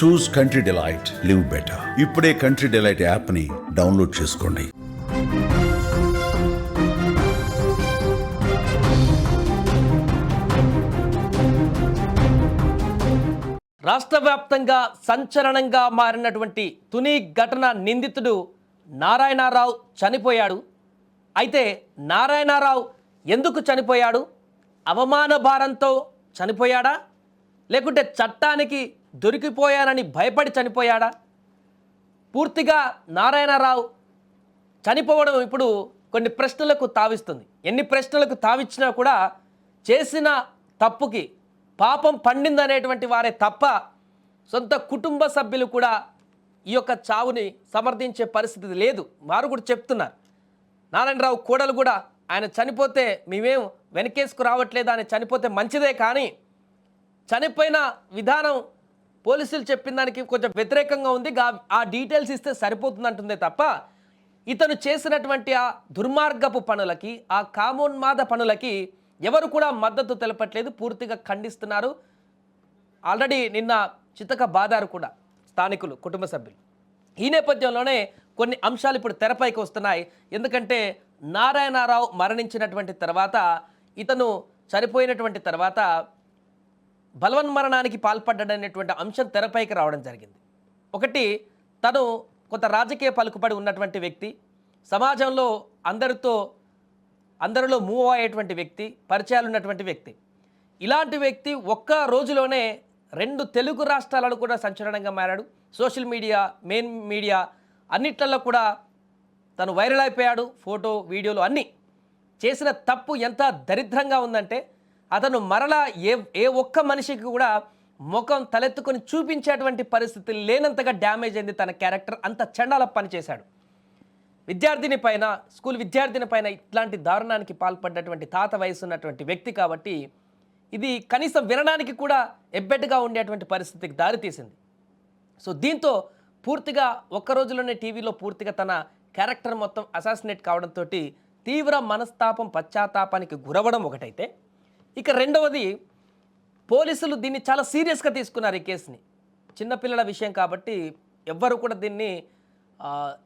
Choose country delight live better ఇప్పుడే country delight యాప్ని download చేసుకోండి. రాష్ట్ర వ్యాప్తంగా సంచలనంగా మారినటువంటి తుని ఘటన నిందితుడు నారాయణరావు చనిపోయాడు. అయితే నారాయణరావు ఎందుకు చనిపోయాడు? అవమాన భారంతో చనిపోయాడా? లేకుంటే చట్టానికి దొరికిపోయానని భయపడి చనిపోయాడా? పూర్తిగా నారాయణరావు చనిపోవడం ఇప్పుడు కొన్ని ప్రశ్నలకు తావిస్తుంది. ఎన్ని ప్రశ్నలకు తావిచ్చినా కూడా చేసిన తప్పుకి పాపం పండిందనేటువంటి వారే తప్ప సొంత కుటుంబ సభ్యులు కూడా ఈ యొక్క చావుని సమర్థించే పరిస్థితి లేదు. వారు కూడా చెప్తున్నారు. నారాయణరావు కోడలు కూడా ఆయన చనిపోతే మేమేం వెనకేసుకు రావట్లేదు ఆయన చనిపోతే మంచిదే కానీ చనిపోయిన విధానం పోలీసులు చెప్పిన దానికి కొంచెం వ్యతిరేకంగా ఉంది. ఆ డీటెయిల్స్ ఇస్తే సరిపోతుంది తప్ప ఇతను చేసినటువంటి ఆ దుర్మార్గపు పనులకి ఆ కామోన్మాద పనులకి ఎవరు కూడా మద్దతు తెలపట్లేదు. పూర్తిగా ఖండిస్తున్నారు. ఆల్రెడీ నిన్న చితక బాదారు కూడా స్థానికులు కుటుంబ సభ్యులు. ఈ నేపథ్యంలోనే కొన్ని అంశాలు ఇప్పుడు తెరపైకి వస్తున్నాయి. ఎందుకంటే నారాయణరావు మరణించినటువంటి తర్వాత ఇతను చనిపోయినటువంటి తర్వాత బలవన్మరణానికి పాల్పడ్డాడనేటువంటి అంశం తెరపైకి రావడం జరిగింది. ఒకటి తను కొంత రాజకీయ పలుకుబడి ఉన్నటువంటి వ్యక్తి. సమాజంలో అందరితో అందరిలో మూవ్ అయ్యేటువంటి వ్యక్తి పరిచయాలు ఉన్నటువంటి వ్యక్తి. ఇలాంటి వ్యక్తి ఒక్క రోజులోనే రెండు తెలుగు రాష్ట్రాలలో కూడా సంచలనంగా మారాడు. సోషల్ మీడియా మెయిన్ మీడియా అన్నిట్లలో కూడా తను వైరల్ అయిపోయాడు. ఫోటో వీడియోలు అన్నీ. చేసిన తప్పు ఎంత దరిద్రంగా ఉందంటే అతను మరలా ఏ ఏ ఒక్క మనిషికి కూడా ముఖం తలెత్తుకొని చూపించేటువంటి పరిస్థితి లేనంతగా డ్యామేజ్ అయింది తన క్యారెక్టర్. అంత చండాల పనిచేశాడు విద్యార్థిని పైన స్కూల్ విద్యార్థిని పైన ఇట్లాంటి దారుణానికి పాల్పడ్డటువంటి తాత వయసు ఉన్నటువంటి వ్యక్తి కాబట్టి ఇది కనీసం వినడానికి కూడా ఎబ్బెట్టుగా ఉండేటువంటి పరిస్థితికి దారితీసింది సో దీంతో పూర్తిగా ఒక్క రోజులోనే టీవీలో పూర్తిగా తన క్యారెక్టర్ మొత్తం అసాసినేట్ కావడంతో తీవ్ర మనస్తాపం పశ్చాత్తాపానికి గురవడం ఒకటైతే. ఇక రెండవది పోలీసులు దీన్ని చాలా సీరియస్గా తీసుకున్నారు ఈ కేసుని. చిన్నపిల్లల విషయం కాబట్టి ఎవ్వరు కూడా దీన్ని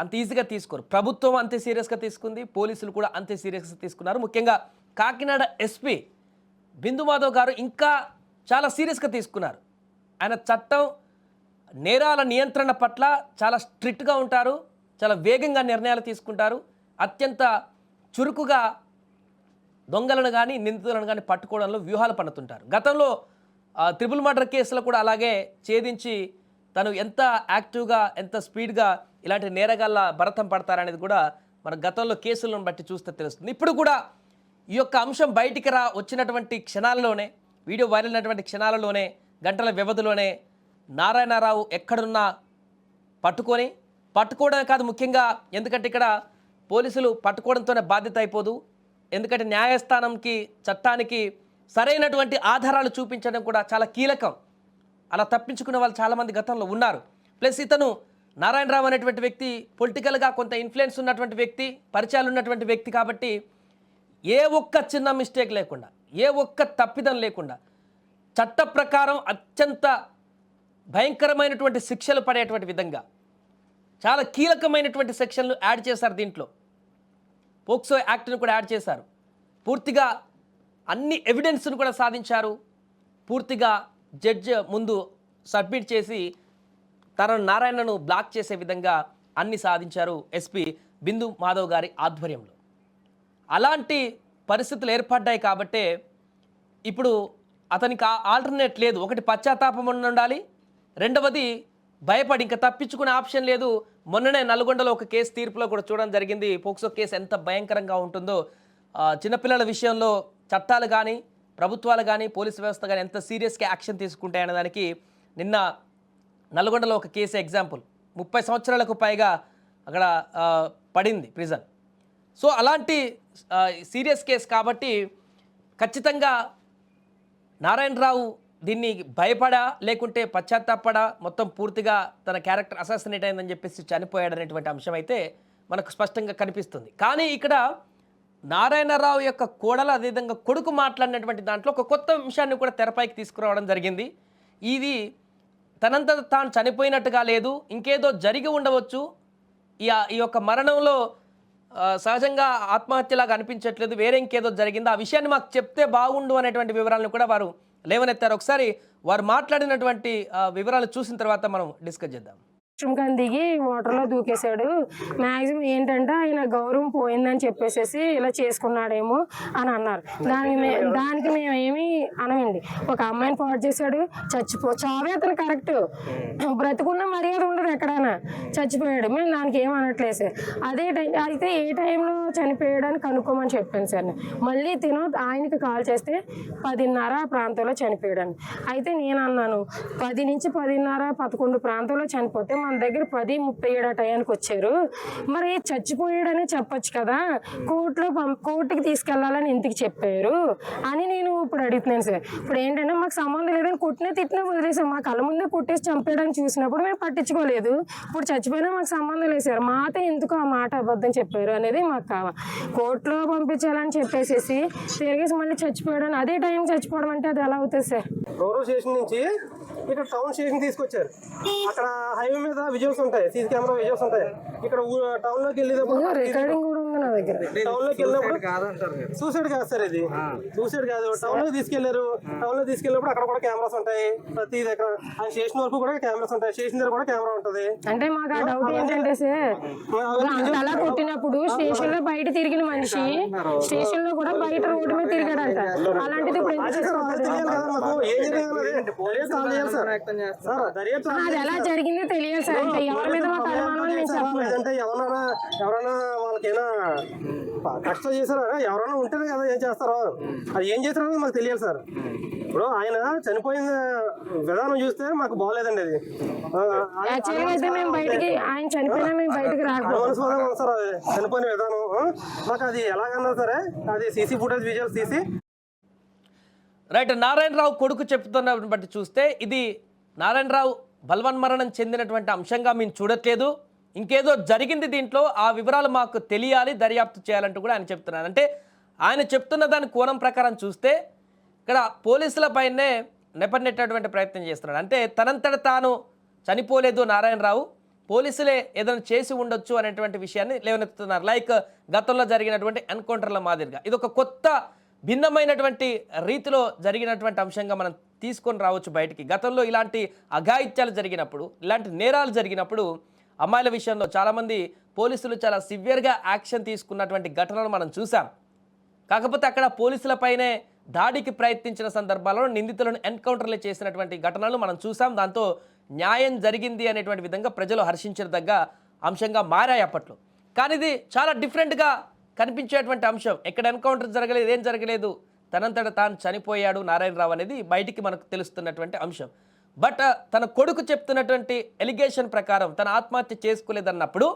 అంత ఈజీగా తీసుకోరు. ప్రభుత్వం అంతే సీరియస్గా తీసుకుంది పోలీసులు కూడా అంతే సీరియస్గా తీసుకున్నారు. ముఖ్యంగా కాకినాడ ఎస్పీ బిందు మాధవ్ గారు ఇంకా చాలా సీరియస్గా తీసుకున్నారు. ఆయన చట్టం నేరాల నియంత్రణ పట్ల చాలా స్ట్రిక్ట్గా ఉంటారు చాలా వేగంగా నిర్ణయాలు తీసుకుంటారు అత్యంత చురుకుగా దొంగలను కానీ నిందితులను కానీ పట్టుకోవడంలో వ్యూహాలు పన్నుతుంటారు. గతంలో త్రిపుల్ మర్డర్ కేసులో కూడా అలాగే ఛేదించి తను ఎంత యాక్టివ్గా ఎంత స్పీడ్గా ఇలాంటి నేరగాళ్ళ భరతం పడతారనేది కూడా మన గతంలో కేసులను బట్టి చూస్తే తెలుస్తుంది. ఇప్పుడు కూడా ఈ యొక్క అంశం బయటికి రా వచ్చినటువంటి క్షణాలలోనే వీడియో వైరల్ అయినటువంటి క్షణాలలోనే గంటల వ్యవధిలోనే నారాయణరావు ఎక్కడున్నా పట్టుకొని పట్టుకోవడమే కాదు ముఖ్యంగా ఎందుకంటే ఇక్కడ పోలీసులు పట్టుకోవడంతోనే బాధ్యత అయిపోదు. ఎందుకంటే న్యాయస్థానంకి చట్టానికి సరైనటువంటి ఆధారాలు చూపించడం కూడా చాలా కీలకం. అలా తప్పించుకునే వాళ్ళు చాలామంది గతంలో ఉన్నారు. ప్లస్ ఇతను నారాయణరావు అనేటువంటి వ్యక్తి పొలిటికల్గా కొంత ఇన్ఫ్లుయెన్స్ ఉన్నటువంటి వ్యక్తి పరిచయాలు ఉన్నటువంటి వ్యక్తి కాబట్టి ఏ ఒక్క చిన్న మిస్టేక్ లేకుండా ఏ ఒక్క తప్పిదం లేకుండా చట్ట ప్రకారం అత్యంత భయంకరమైనటువంటి శిక్షలు పడేటువంటి విధంగా చాలా కీలకమైనటువంటి సెక్షన్లు యాడ్ చేశారు దీంట్లో. పోక్సో యాక్ట్ను కూడా యాడ్ చేశారు. పూర్తిగా అన్ని ఎవిడెన్స్ను కూడా సాధించారు. పూర్తిగా జడ్జ్ ముందు సబ్మిట్ చేసి తన నారాయణను బ్లాక్ చేసే విధంగా అన్ని సాధించారు ఎస్పీ బిందు మాధవ్ గారి ఆధ్వర్యంలో. అలాంటి పరిస్థితులు ఏర్పడ్డాయి కాబట్టే ఇప్పుడు అతనికి ఆల్టర్నేట్ లేదు. ఒకటి పశ్చాత్తాపం ఉండాలి. రెండవది భయపడి ఇంకా తప్పించుకునే ఆప్షన్ లేదు. మొన్ననే నల్గొండలో ఒక కేసు తీర్పులో కూడా చూడడం జరిగింది. పోక్సో కేసు ఎంత భయంకరంగా ఉంటుందో. చిన్నపిల్లల విషయంలో చట్టాలు కానీ ప్రభుత్వాలు కానీ పోలీస్ వ్యవస్థ కానీ ఎంత సీరియస్గా యాక్షన్ తీసుకుంటాయనే దానికి నిన్న నల్గొండలో ఒక కేసు ఎగ్జాంపుల్. ముప్పై సంవత్సరాలకు పైగా అక్కడ పడింది ప్రిజన్. సో అలాంటి సీరియస్ కేసు కాబట్టి ఖచ్చితంగా నారాయణరావు దీన్ని భయపడా లేకుంటే పశ్చాత్తాపడా మొత్తం పూర్తిగా తన క్యారెక్టర్ అసాసినేట్ అయిందని చెప్పేసి చనిపోయాడనేటువంటి అంశం అయితే మనకు స్పష్టంగా కనిపిస్తుంది. కానీ ఇక్కడ నారాయణరావు యొక్క కోడలు అదేవిధంగా కొడుకు మాట్లాడినటువంటి దాంట్లో ఒక కొత్త అంశాన్ని కూడా తెరపైకి తీసుకురావడం జరిగింది. ఇది తనంత తాను చనిపోయినట్టుగా లేదు ఇంకేదో జరిగి ఉండవచ్చు. ఈ ఈ యొక్క మరణంలో సహజంగా ఆత్మహత్యలాగా అనిపించట్లేదు వేరే ఇంకేదో జరిగింది. ఆ విషయాన్ని మాకు చెప్తే బాగుండు అనేటువంటి వివరాలను కూడా వారు లేవనెత్తారు. ఒకసారి వారు మాట్లాడినటువంటి వివరాలు చూసిన తర్వాత మనం డిస్కస్ చేద్దాం. కానీ దిగి వాటర్లో దూకేశాడు. మ్యాక్సిమం ఏంటంటే ఆయన గౌరవం పోయిందని చెప్పేసేసి ఇలా చేసుకున్నాడేమో అని అన్నారు. దానికి దానికి మేము ఏమి అనమండి. ఒక అమ్మాయిని పాడు చేశాడు చచ్చిపో చావే అతను కరెక్ట్ బ్రతుకున్న మర్యాద ఉండదు ఎక్కడైనా. చచ్చిపోయాడు. మేము దానికి ఏం అనట్లేదు సార్. అదే టైం అయితే ఏ టైంలో చనిపోయాడని కనుక్కోమని చెప్పాను సార్. మళ్ళీ తిను ఆయనకి కాల్ చేస్తే పదిన్నర ప్రాంతంలో చనిపోయాడని. అయితే నేను అన్నాను పది నుంచి పదిన్నర పదకొండు ప్రాంతంలో చనిపోతే మన దగ్గర పది ముప్పై ఏడు ఆ టయానికి వచ్చారు. మరి చచ్చిపోయాడని చెప్పొచ్చు కదా. కోర్టులో పం కోర్టుకి తీసుకెళ్ళాలని ఇంటికి చెప్పారు? అని నేను ఇప్పుడు అడుగుతున్నాను సార్. ఇప్పుడు ఏంటంటే మాకు సంబంధం లేదని కొట్టినా తిట్టినా వదిలేసాం మా కళ్ళ ముందే కొట్టేసి చంపేయడానికి చూసినప్పుడు మేము పట్టించుకోలేదు. ఇప్పుడు చచ్చిపోయినా మాకు సంబంధం లేదు సార్. మాతో ఎందుకు ఆ మాట అబద్ధం చెప్పారు అనేది మాకు కావాలి. కోర్టులో పంపించాలని చెప్పేసేసి తిరిగేసి మళ్ళీ చచ్చిపోయాడని అదే టైం చచ్చిపోవడం అంటే అది ఎలా అవుతుంది సార్? స్టేషన్ నుంచి ఇక్కడ టౌన్ స్టేషన్ తీసుకొచ్చారు. అక్కడ హైవే మీద విజువల్స్ ఉంటాయి సీసీ కెమెరా విజువల్స్ ఉంటాయి. ఇక్కడ టౌన్లోకి వెళ్ళేటప్పుడు రికార్డింగ్ కూడా ఉంది నా దగ్గర. టౌన్లోకి వెళ్ళినప్పుడు సూసైడ్ కాదు సార్ ఇది. సూసైడ్ కాదు. టౌన్లోకి తీసుకెళ్ళారు టౌన్లో తీసుకెళ్ళినప్పుడు అక్కడ కూడా కెమెరాస్ ఉంటాయి. ప్రతి దగ్గర ఆ స్టేషన్ వరకు కూడా కెమెరాస్ ఉంటాయి. స్టేషన్ దగ్గర కూడా కెమెరా ఉంటది. అంటే మాకు ఆ డౌట్ ఏంటంటే సార్ అంతలా కొట్టినప్పుడు స్టేషన్లో బయట తిరిగిన మనిషి స్టేషన్లో కూడా బయట రోడ్డు మీద తిరిగాడంట. అలాంటిది ఇప్పుడు అది ఎలా జరిగిందో తెలియదు సార్. ఎవరి మీద మాకు అనుమానం ఎవరైనా ఎవరైనా వాళ్ళకైనా కష్ట చేశారా? ఎవరైనా ఉంటేనే కదా ఏం చేస్తారో. అది ఏం చేస్తారో మాకు తెలియాలి సార్. ఇప్పుడు ఆయన చనిపోయిన విధానం చూస్తే మాకు బాగోలేదండి అది. చనిపోయినా అనుమానాస్పదంగా సార్ అది. విధానం మాకు అది ఎలాగన్నా సరే అది సీసీ ఫుటేజ్ విజువల్స్ తీసి రైట్ నారాయణరావు కొడుకు చెప్తున్న బట్టి చూస్తే ఇది నారాయణరావు బలవన్మరణం చెందినటువంటి అంశంగా మేము చూడట్లేదు. ఇంకేదో జరిగింది దీంట్లో ఆ వివరాలు మాకు తెలియాలి దర్యాప్తు చేయాలంటూ కూడా ఆయన చెప్తున్నారు. అంటే ఆయన చెప్తున్న దాని కోణం ప్రకారం చూస్తే ఇక్కడ పోలీసులపైనే నెపనెట్టేటువంటి ప్రయత్నం చేస్తున్నాడు. అంటే తనంతట తాను చనిపోలేదు నారాయణరావు పోలీసులే ఏదైనా చేసి ఉండొచ్చు అనేటువంటి విషయాన్ని లేవనెత్తుతున్నారు. లైక్ గతంలో జరిగినటువంటి ఎన్కౌంటర్ల మాదిరిగా. ఇది ఒక కొత్త భిన్నమైనటువంటి రీతిలో జరిగినటువంటి అంశంగా మనం తీసుకొని రావచ్చు బయటికి. గతంలో ఇలాంటి అఘాయిత్యాలు జరిగినప్పుడు ఇలాంటి నేరాలు జరిగినప్పుడు అమ్మాయిల విషయంలో చాలామంది పోలీసులు చాలా సివియర్గా యాక్షన్ తీసుకున్నటువంటి ఘటనలు మనం చూసాం కాకపోతే అక్కడ పోలీసులపైనే దాడికి ప్రయత్నించిన సందర్భాల్లో నిందితులను ఎన్కౌంటర్లు చేసినటువంటి ఘటనలు మనం చూసాం దాంతో న్యాయం జరిగింది అనేటువంటి విధంగా ప్రజలు హర్షించదగ్గ అంశంగా మారాయి అప్పట్లో. కానీ ఇది చాలా డిఫరెంట్గా కనిపించేటువంటి అంశం. ఎక్కడ ఎన్కౌంటర్ జరగలేదు ఏం జరగలేదు తనంతట తాను చనిపోయాడు నారాయణరావు అనేది బయటికి మనకు తెలుస్తున్నటువంటి అంశం. బట్ తన కొడుకు చెప్తున్నటువంటి ఎలిగేషన్ ప్రకారం తన ఆత్మహత్య చేసుకోలేదన్నప్పుడు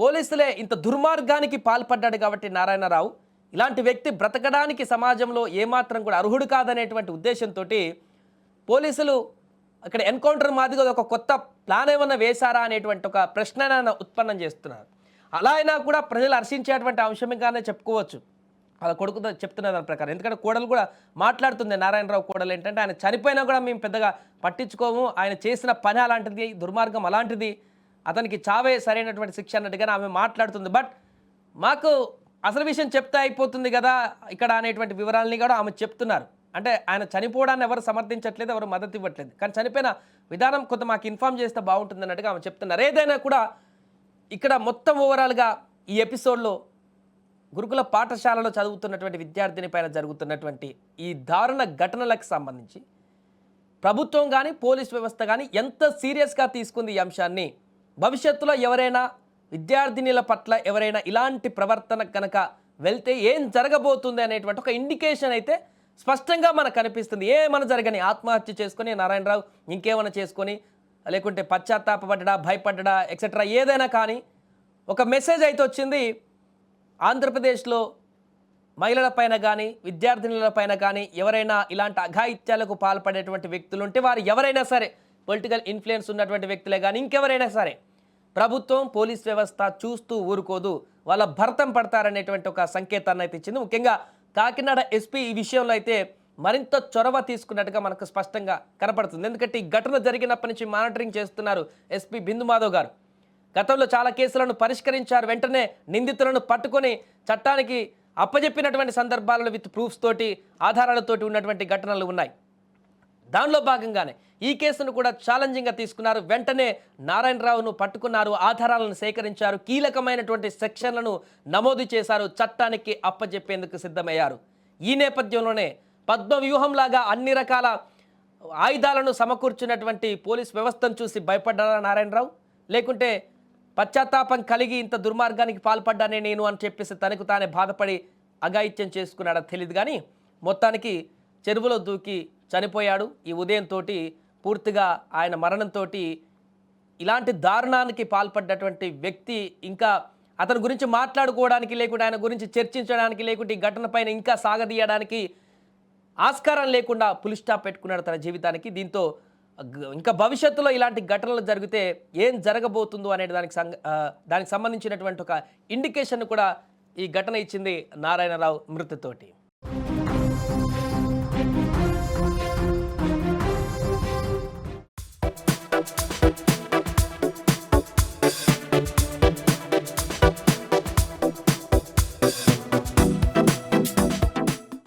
పోలీసులే ఇంత దుర్మార్గానికి పాల్పడ్డాడు కాబట్టి నారాయణరావు. ఇలాంటి వ్యక్తి బ్రతకడానికి సమాజంలో ఏమాత్రం కూడా అర్హుడు కాదనేటువంటి ఉద్దేశంతో పోలీసులు అక్కడ ఎన్కౌంటర్ మాదిరిగా ఒక కొత్త ప్లాన్ ఏమన్నా వేశారా అనేటువంటి ఒక ప్రశ్న ఉత్పన్నం చేస్తున్నారు. అలా అయినా కూడా ప్రజలు హర్షించేటువంటి అంశంగానే చెప్పుకోవచ్చు. వాళ్ళ కొడుకుతో చెప్తున్న దాని ప్రకారం. ఎందుకంటే కోడలు కూడా మాట్లాడుతుంది నారాయణరావు కోడలు ఏంటంటే ఆయన చనిపోయినా కూడా మేము పెద్దగా పట్టించుకోము. ఆయన చేసిన పని అలాంటిది దుర్మార్గం అలాంటిది. అతనికి చావే సరైనటువంటి శిక్ష అన్నట్టుగానే ఆమె మాట్లాడుతుంది. బట్ మాకు అసలు విషయం చెప్తే అయిపోతుంది కదా ఇక్కడ అనేటువంటి వివరాలని కూడా ఆమె చెప్తున్నారు. అంటే ఆయన చనిపోవడాన్ని ఎవరు సమర్థించట్లేదు ఎవరు మద్దతు ఇవ్వట్లేదు. కానీ చనిపోయిన విధానం కొంత మాకు ఇన్ఫామ్ చేస్తే బాగుంటుంది అన్నట్టుగా ఆమె చెప్తున్నారు. ఏదైనా కూడా ఇక్కడ మొత్తం ఓవరాల్గా ఈ ఎపిసోడ్లో గురుకుల పాఠశాలలో చదువుతున్నటువంటి విద్యార్థిని పైన జరుగుతున్నటువంటి ఈ దారుణ ఘటనలకు సంబంధించి ప్రభుత్వం కానీ పోలీస్ వ్యవస్థ కానీ ఎంత సీరియస్గా తీసుకుంది ఈ అంశాన్ని భవిష్యత్తులో ఎవరైనా విద్యార్థినిల పట్ల ఎవరైనా ఇలాంటి ప్రవర్తన కనుక వెళ్తే ఏం జరగబోతుంది అనేటువంటి ఒక ఇండికేషన్ అయితే స్పష్టంగా మనకు కనిపిస్తుంది. ఏమైనా జరగని ఆత్మహత్య చేసుకొని నారాయణరావు ఇంకేమైనా చేసుకొని లేకుంటే పశ్చాత్తాపడ్డా భయపడ్డా ఎక్సెట్రా ఏదైనా కానీ ఒక మెసేజ్ అయితే వచ్చింది ఆంధ్రప్రదేశ్లో మహిళల పైన కానీ విద్యార్థినుల పైన కానీ ఎవరైనా ఇలాంటి అఘాయిత్యాలకు పాల్పడేటువంటి వ్యక్తులు ఉంటే వారు ఎవరైనా సరే పొలిటికల్ ఇన్ఫ్లుయెన్స్ ఉన్నటువంటి వ్యక్తులే కానీ ఇంకెవరైనా సరే ప్రభుత్వం పోలీస్ వ్యవస్థ చూస్తూ ఊరుకోదు వాళ్ళ భర్తం పడతారనేటువంటి ఒక సంకేతాన్ని అయితే ఇచ్చింది. ముఖ్యంగా కాకినాడ ఎస్పీ ఈ విషయంలో అయితే మరింత చొరవ తీసుకున్నట్టుగా మనకు స్పష్టంగా కనపడుతుంది. ఎందుకంటే ఈ ఘటన జరిగినప్పటి నుంచి మానిటరింగ్ చేస్తున్నారు ఎస్పీ బిందు మాధవ్ గారు. గతంలో చాలా కేసులను పరిష్కరించారు. వెంటనే నిందితులను పట్టుకొని చట్టానికి అప్పజెప్పినటువంటి సందర్భాలలో విత్ ప్రూఫ్స్ తోటి ఆధారాలతోటి ఉన్నటువంటి ఘటనలు ఉన్నాయి. దానిలో భాగంగానే ఈ కేసును కూడా ఛాలెంజింగ్గా తీసుకున్నారు. వెంటనే నారాయణరావును పట్టుకున్నారు ఆధారాలను సేకరించారు కీలకమైనటువంటి సెక్షన్లను నమోదు చేశారు చట్టానికి అప్పజెప్పేందుకు సిద్ధమయ్యారు. ఈ నేపథ్యంలోనే పద్మవ్యూహంలాగా అన్ని రకాల ఆయుధాలను సమకూర్చున్నటువంటి పోలీస్ వ్యవస్థను చూసి భయపడ్డారా నారాయణరావు? లేకుంటే పశ్చాత్తాపం కలిగి ఇంత దుర్మార్గానికి పాల్పడ్డానే నేను అని చెప్పేసి తనకు తానే బాధపడి అఘాయిత్యం చేసుకున్నాడో తెలియదు కానీ మొత్తానికి చెరువులో దూకి చనిపోయాడు. ఈ ఉదయంతో పూర్తిగా ఆయన మరణంతో ఇలాంటి దారుణానికి పాల్పడ్డటువంటి వ్యక్తి ఇంకా అతని గురించి మాట్లాడుకోవడానికి లేకుంటే ఆయన గురించి చర్చించడానికి లేకుంటే ఈ ఘటనపైన ఇంకా సాగదీయడానికి ఆస్కారం లేకుండా పులిస్టాప్ పెట్టుకున్నాడు తన జీవితానికి. దీంతో ఇంకా భవిష్యత్తులో ఇలాంటి ఘటనలు జరిగితే ఏం జరగబోతుందో అనే దానికి సంగ దానికి సంబంధించినటువంటి ఒక ఇండికేషన్ కూడా ఈ ఘటన ఇచ్చింది నారాయణరావు మృతితోటి.